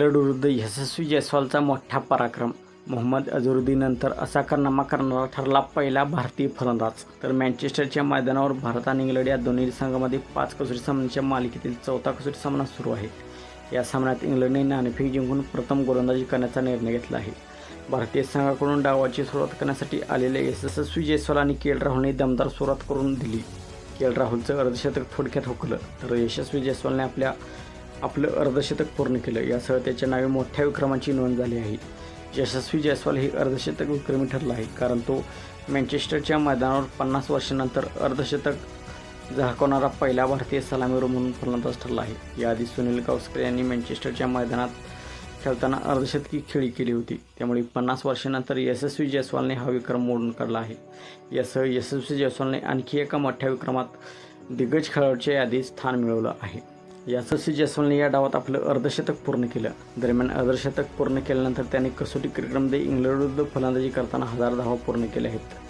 इंग्लंडविरुद्ध यशस्वी जयस्वालचा मोठा पराक्रम. मोहम्मद अझरुद्दीनंतर असा कारनामा करणारा ठरला पहिला भारतीय फलंदाज. तर मँचेस्टरच्या मैदानावर भारत आणि इंग्लंड या दोन्ही संघामध्ये पाच कसोटी सामन्यांच्या मालिकेतील चौथा कसोटी सामना सुरू आहे. या सामन्यात इंग्लंडने नाणेफेक जिंकून प्रथम गोलंदाजी करण्याचा निर्णय घेतला आहे. भारतीय संघाकडून डावाची सुरुवात करण्यासाठी आलेले यशस्वी जयस्वाल आणि के एल राहुलने दमदार सुरुवात करून दिली. के एल राहुलचं अर्धशतक थोडक्यात हुकलं तर यशस्वी जयस्वालने आपल्या आपलं अर्धशतक पूर्ण केलं. यासह त्याच्या नावे मोठ्या विक्रमाची नोंद झाली आहे. यशस्वी जयस्वाल हे अर्धशतक विक्रमी ठरला आहे कारण तो मँचेस्टरच्या मैदानावर पन्नास वर्षांनंतर अर्धशतक झाकवणारा पहिला भारतीय सलामीवर म्हणून फलंदाज ठरला आहे. याआधी सुनील गावस्कर यांनी मँचेस्टरच्या मैदानात खेळताना अर्धशतकी खेळी केली होती. त्यामुळे पन्नास वर्षानंतर यशस्वी जयस्वालने हा विक्रम मोडून काढला आहे. यासह यशस्वी जयस्वालने आणखी एका मोठ्या विक्रमात दिग्गज खेळाडूच्या यादीत स्थान मिळवलं आहे. यशस्वी जयस्वालने या डावात आपलं अर्धशतक पूर्ण केलं. दरम्यान अर्धशतक पूर्ण केल्यानंतर त्याने कसोटी क्रिकेटमध्ये इंग्लंडविरुद्ध फलंदाजी करताना हजार धावा पूर्ण केल्या आहेत.